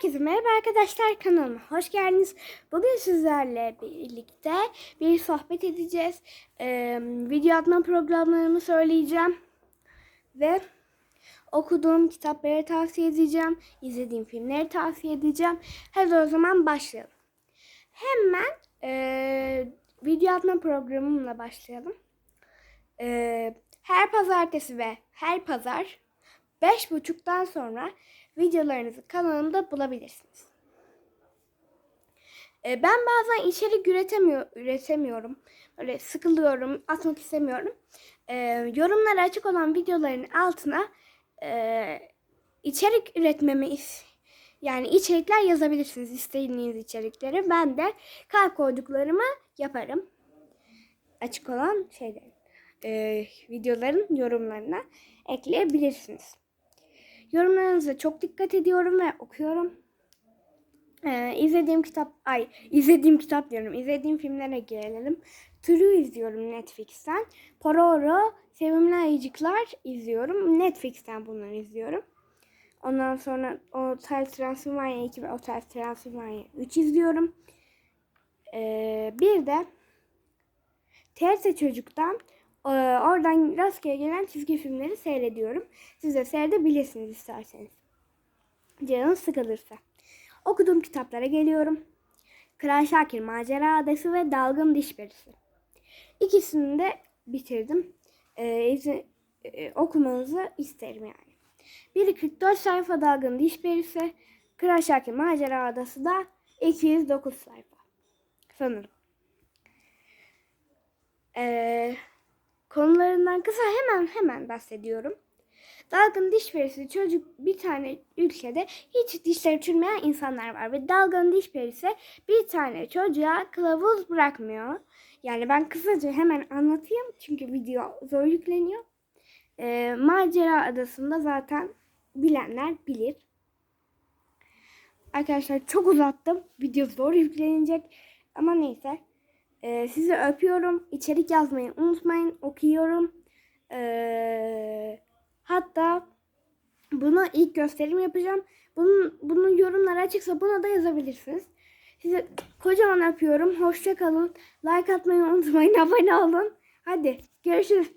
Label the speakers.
Speaker 1: Herkese merhaba arkadaşlar kanalıma hoş geldiniz. Bugün sizlerle birlikte bir sohbet edeceğiz. Ee, video atma programlarımı söyleyeceğim. Ve okuduğum kitapları tavsiye edeceğim. izlediğim filmleri tavsiye edeceğim. Hadi o zaman başlayalım. Hemen ee, video atma programımla başlayalım. Ee, her pazartesi ve her pazar beş buçuktan sonra videolarınızı kanalımda bulabilirsiniz. Ee, ben bazen içerik üretemiyor, üretemiyorum. Böyle sıkılıyorum, atmak istemiyorum. Ee, yorumlara açık olan videoların altına e, içerik üretmemi yani içerikler yazabilirsiniz istediğiniz içerikleri. Ben de kalp koyduklarımı yaparım. Açık olan şeylerin, e, videoların yorumlarına ekleyebilirsiniz. Yorumlarınıza çok dikkat ediyorum ve okuyorum. Ee, izlediğim kitap, ay izlediğim kitap diyorum. İzlediğim filmlere gelelim. True izliyorum Netflix'ten. Pororo, Sevimli Ayıcıklar izliyorum. Netflix'ten bunları izliyorum. Ondan sonra Otel Transylvania 2 ve Otel Transylvania 3 izliyorum. Ee, bir de TRT Çocuk'tan oradan rastgele gelen çizgi filmleri seyrediyorum. Siz de seyredebilirsiniz isterseniz. Canınız sıkılırsa. Okuduğum kitaplara geliyorum. Kral Şakir Macera Adası ve Dalgın Diş Perisi. İkisini de bitirdim. Ee, izi- e, okumanızı isterim yani. Biri 44 sayfa Dalgın Diş Perisi. Kral Şakir Macera Adası da 209 sayfa. Sanırım. Ee, konularından kısa hemen hemen bahsediyorum. Dalgın diş perisi çocuk bir tane ülkede hiç dişleri çürümeyen insanlar var ve dalgın diş perisi bir tane çocuğa kılavuz bırakmıyor. Yani ben kısaca hemen anlatayım çünkü video zor yükleniyor. Ee, macera adasında zaten bilenler bilir. Arkadaşlar çok uzattım. Video zor yüklenecek. Ama neyse. Ee, sizi öpüyorum. İçerik yazmayı unutmayın. Okuyorum. Ee, hatta buna ilk gösterim yapacağım. Bunun, bunun yorumları açıksa buna da yazabilirsiniz. Sizi kocaman öpüyorum. Hoşça kalın. Like atmayı unutmayın. Abone olun. Hadi görüşürüz.